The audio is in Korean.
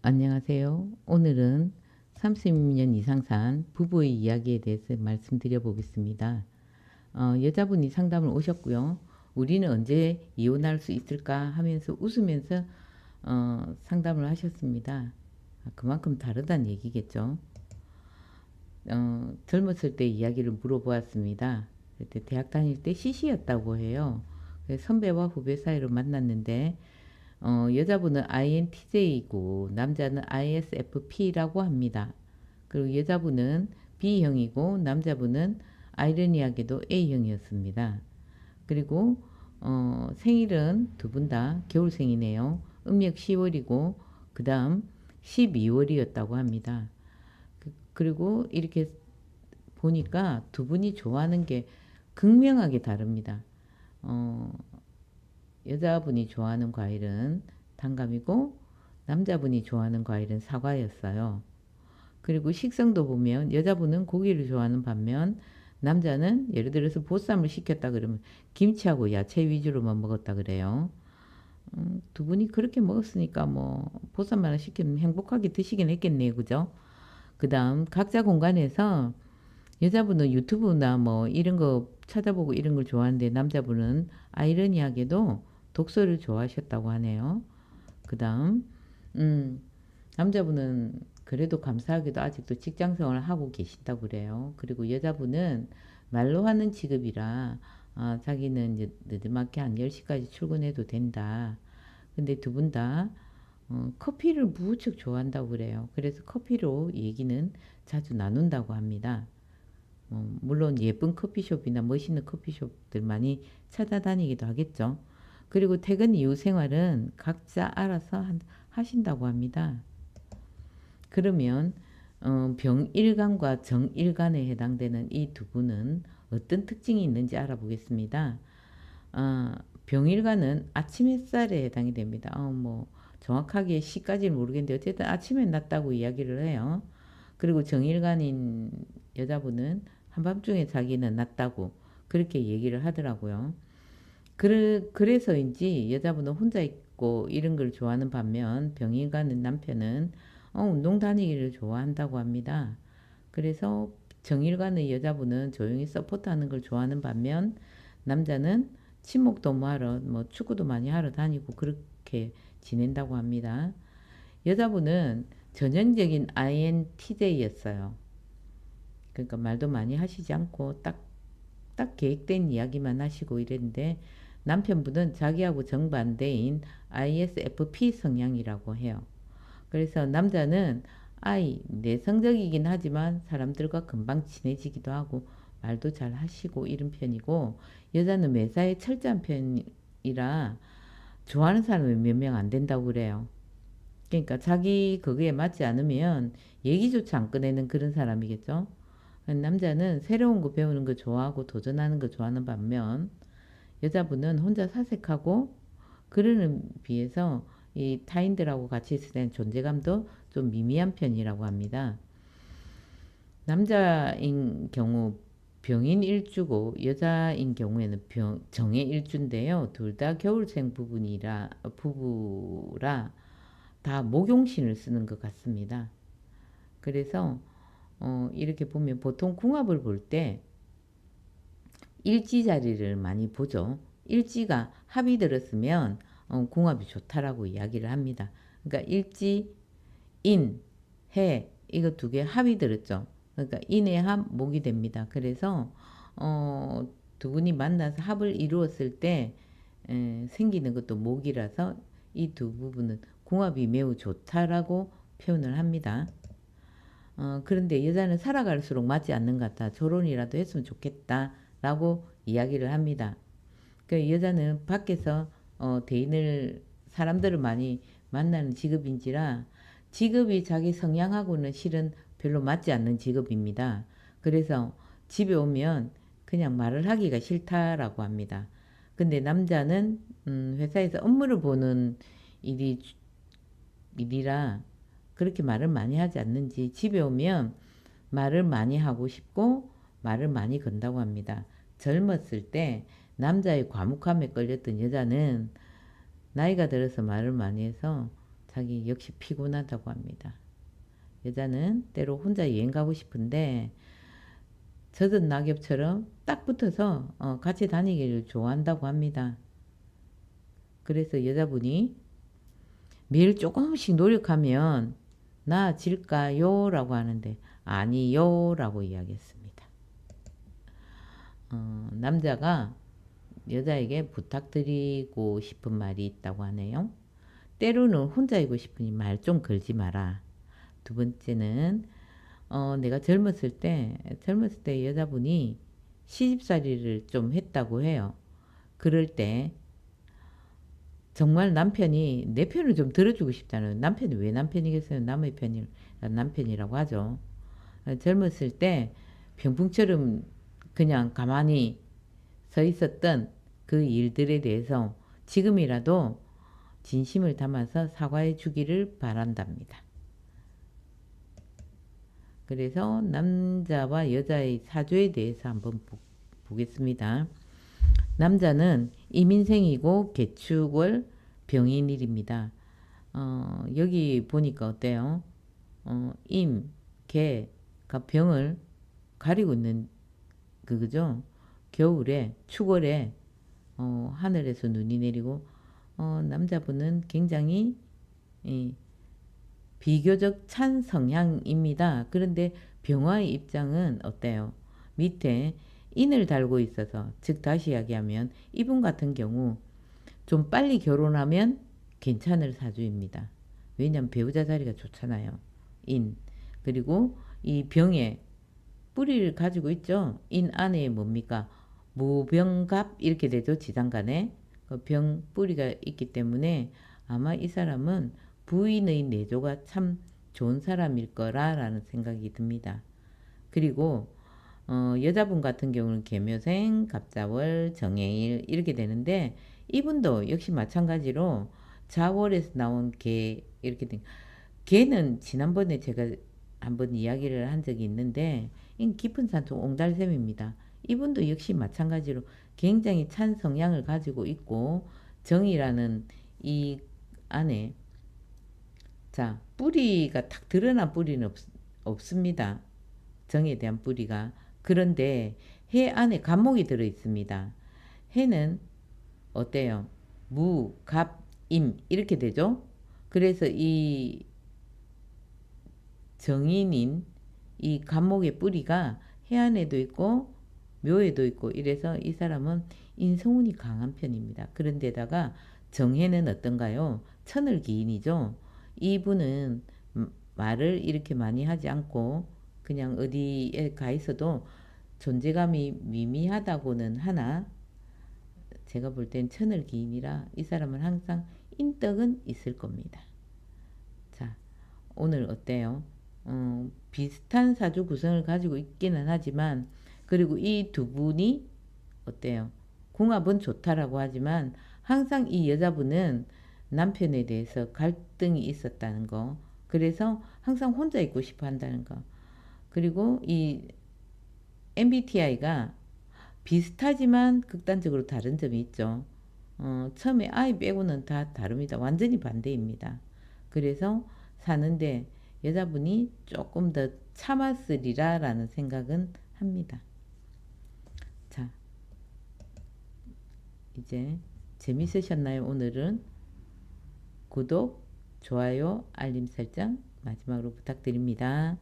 안녕하세요. 오늘은 30년 이상 산 부부의 이야기에 대해서 말씀드려 보겠습니다. 어, 여자분이 상담을 오셨고요. 우리는 언제 이혼할 수 있을까 하면서 웃으면서 어, 상담을 하셨습니다. 아, 그만큼 다르다는 얘기겠죠. 어, 젊었을 때 이야기를 물어보았습니다. 그때 대학 다닐 때 CC였다고 해요. 선배와 후배 사이로 만났는데 어, 여자분은 INTJ이고 남자는 ISFP라고 합니다. 그리고 여자분은 B형이고 남자분은 아이러니하게도 A형이었습니다. 그리고 어, 생일은 두 분 다 겨울생이네요. 음력 10월이고 그 다음 12월이었다고 합니다. 그, 리고 이렇게 보니까 두 분이 좋아하는 게 극명하게 다릅니다. 어, 여자분이 좋아하는 과일은 단감이고 남자분이 좋아하는 과일은 사과였어요. 그리고 식성도 보면 여자분은 고기를 좋아하는 반면 남자는 예를 들어서 보쌈을 시켰다 그러면 김치하고 야채 위주로만 먹었다 그래요. 음, 두 분이 그렇게 먹었으니까 뭐 보쌈만 시키면 행복하게 드시긴 했겠네요. 그죠? 그 다음 각자 공간에서 여자분은 유튜브나 뭐 이런 거 찾아보고 이런 걸 좋아하는데 남자분은 아이러니하게도 독서를 좋아하셨다고 하네요. 그 다음, 음, 남자분은 그래도 감사하게도 아직도 직장 생활을 하고 계신다고 그래요. 그리고 여자분은 말로 하는 직업이라 아, 자기는 이제 늦지막히 한 10시까지 출근해도 된다. 근데 두 분다 어, 커피를 무척 좋아한다고 그래요. 그래서 커피로 얘기는 자주 나눈다고 합니다. 어, 물론 예쁜 커피숍이나 멋있는 커피숍들 많이 찾아다니기도 하겠죠. 그리고 퇴근 이후 생활은 각자 알아서 하신다고 합니다. 그러면 어, 병일간과 정일간에 해당되는 이 두 분은 어떤 특징이 있는지 알아보겠습니다. 어, 병일간은 아침 햇살에 해당이 됩니다. 어, 뭐 정확하게 시까지는 모르겠는데 어쨌든 아침에 났다고 이야기를 해요. 그리고 정일간인 여자분은 한밤중에 자기는 났다고 그렇게 얘기를 하더라고요. 그래, 그래서인지 여자분은 혼자 있고 이런 걸 좋아하는 반면 병이 가는 남편은 어, 운동 다니기를 좋아한다고 합니다. 그래서 정일 가는 여자분은 조용히 서포트하는 걸 좋아하는 반면 남자는 친목도 뭐 하러 뭐 축구도 많이 하러 다니고 그렇게 지낸다고 합니다. 여자분은 전형적인 INTJ였어요. 그러니까 말도 많이 하시지 않고 딱, 딱 계획된 이야기만 하시고 이랬는데 남편분은 자기하고 정반대인 ISFP 성향이라고 해요. 그래서 남자는 I, 내성적이긴 하지만 사람들과 금방 친해지기도 하고 말도 잘 하시고 이런 편이고 여자는 매사에 철저한 편이라 좋아하는 사람이 몇 명 안 된다고 그래요. 그러니까 자기 거기에 맞지 않으면 얘기조차 안 꺼내는 그런 사람이겠죠. 남자는 새로운 거 배우는 거 좋아하고 도전하는 거 좋아하는 반면 여자분은 혼자 사색하고 그러는 비해서 이 타인들하고 같이 있을 때는 존재감도 좀 미미한 편이라고 합니다. 남자인 경우 병인 일주고 여자인 경우에는 병, 정의 일주인데요. 둘 다 겨울생 부분이라 부부라 다 목용신을 쓰는 것 같습니다. 그래서 어, 이렇게 보면 보통 궁합을 볼 때 일지 자리를 많이 보죠. 일지가 합이 들었으면 어, 궁합이 좋다라고 이야기를 합니다. 그러니까 일지, 인, 해 이거 두 개 합이 들었죠. 그러니까 인의 합, 목이 됩니다. 그래서 어, 두 분이 만나서 합을 이루었을 때 에, 생기는 것도 목이라서 이 두 부분은 궁합이 매우 좋다라고 표현을 합니다. 어, 그런데 여자는 살아갈수록 맞지 않는 것 같다. 결혼이라도 했으면 좋겠다. 라고 이야기를 합니다. 그 여자는 밖에서 어, 대인을 사람들을 많이 만나는 직업인지라 직업이 자기 성향하고는 실은 별로 맞지 않는 직업입니다. 그래서 집에 오면 그냥 말을 하기가 싫다라고 합니다. 근데 남자는 음, 회사에서 업무를 보는 일이 일이라 그렇게 말을 많이 하지 않는지 집에 오면 말을 많이 하고 싶고 말을 많이 건다고 합니다. 젊었을 때 남자의 과묵함에 끌렸던 여자는 나이가 들어서 말을 많이 해서 자기 역시 피곤하다고 합니다. 여자는 때로 혼자 여행 가고 싶은데 젖은 낙엽처럼 딱 붙어서 어, 같이 다니기를 좋아한다고 합니다. 그래서 여자분이 매일 조금씩 노력하면 나아질까요? 라고 하는데 아니요 라고 이야기했습니다. 어, 남자가 여자에게 부탁드리고 싶은 말이 있다고 하네요. 때로는 혼자이고 싶으니 말 좀 걸지 마라. 두 번째는 어, 내가 젊었을 때 젊었을 때 여자분이 시집살이를 좀 했다고 해요. 그럴 때 정말 남편이 내 편을 좀 들어주고 싶잖아요. 남편이 왜 남편이겠어요? 남의 편이 남편이라고 하죠. 젊었을 때 병풍처럼 그냥 가만히 서 있었던 그 일들에 대해서 지금이라도 진심을 담아서 사과해 주기를 바란답니다. 그래서 남자와 여자의 사주에 대해서 한번 보, 보겠습니다. 남자는 임인생이고 개축월 병인일입니다. 어, 여기 보니까 어때요? 어, 임, 개가 병을 가리고 있는 그거죠. 겨울에 축월에 어, 하늘에서 눈이 내리고 어, 남자분은 굉장히 예, 비교적 찬 성향입니다. 그런데 병화의 입장은 어때요? 밑에 인을 달고 있어서 즉 다시 이야기하면 이분 같은 경우 좀 빨리 결혼하면 괜찮을 사주입니다. 왜냐하면 배우자 자리가 좋잖아요. 인 그리고 이 병에 뿌리를 가지고 있죠. 인 안에 뭡니까? 무병갑 이렇게 되죠. 지장간에 그병 뿌리가 있기 때문에 아마 이 사람은 부인의 내조가 참 좋은 사람일 거라라는 생각이 듭니다. 그리고 어, 여자분 같은 경우는 개묘생, 갑자월, 정해일 이렇게 되는데 이분도 역시 마찬가지로 자월에서 나온 개 이렇게 된 개는 지난번에 제가 한번 이야기를 한 적이 있는데 깊은 산속 옹달샘입니다. 이분도 역시 마찬가지로 굉장히 찬 성향을 가지고 있고 정이라는 이 안에 자, 뿌리가 탁 드러난 뿌리는 없, 없습니다. 정에 대한 뿌리가. 그런데 해 안에 간목이 들어 있습니다. 해는 어때요? 무, 갑, 임 이렇게 되죠? 그래서 이 정인인 이 간목의 뿌리가 해 안에도 있고 묘에도 있고 이래서 이 사람은 인성운이 강한 편입니다. 그런데다가 정해는 어떤가요? 천을 기인이죠. 이분은 말을 이렇게 많이 하지 않고 그냥 어디에 가 있어도 존재감이 미미하다고는 하나 제가 볼 땐 천을 기인이라 이 사람은 항상 인덕은 있을 겁니다. 자, 오늘 어때요? 어, 비슷한 사주 구성을 가지고 있기는 하지만 그리고 이 두 분이 어때요? 궁합은 좋다라고 하지만 항상 이 여자분은 남편에 대해서 갈등이 있었다는 거. 그래서 항상 혼자 있고 싶어 한다는 거. 그리고 이 MBTI가 비슷하지만 극단적으로 다른 점이 있죠. 어, 처음에 아이 빼고는 다 다릅니다. 완전히 반대입니다. 그래서 사는데 여자분이 조금 더 참았으리라 라는 생각은 합니다. 자, 이제 재밌으셨나요? 오늘은 구독, 좋아요, 알림 설정 마지막으로 부탁드립니다.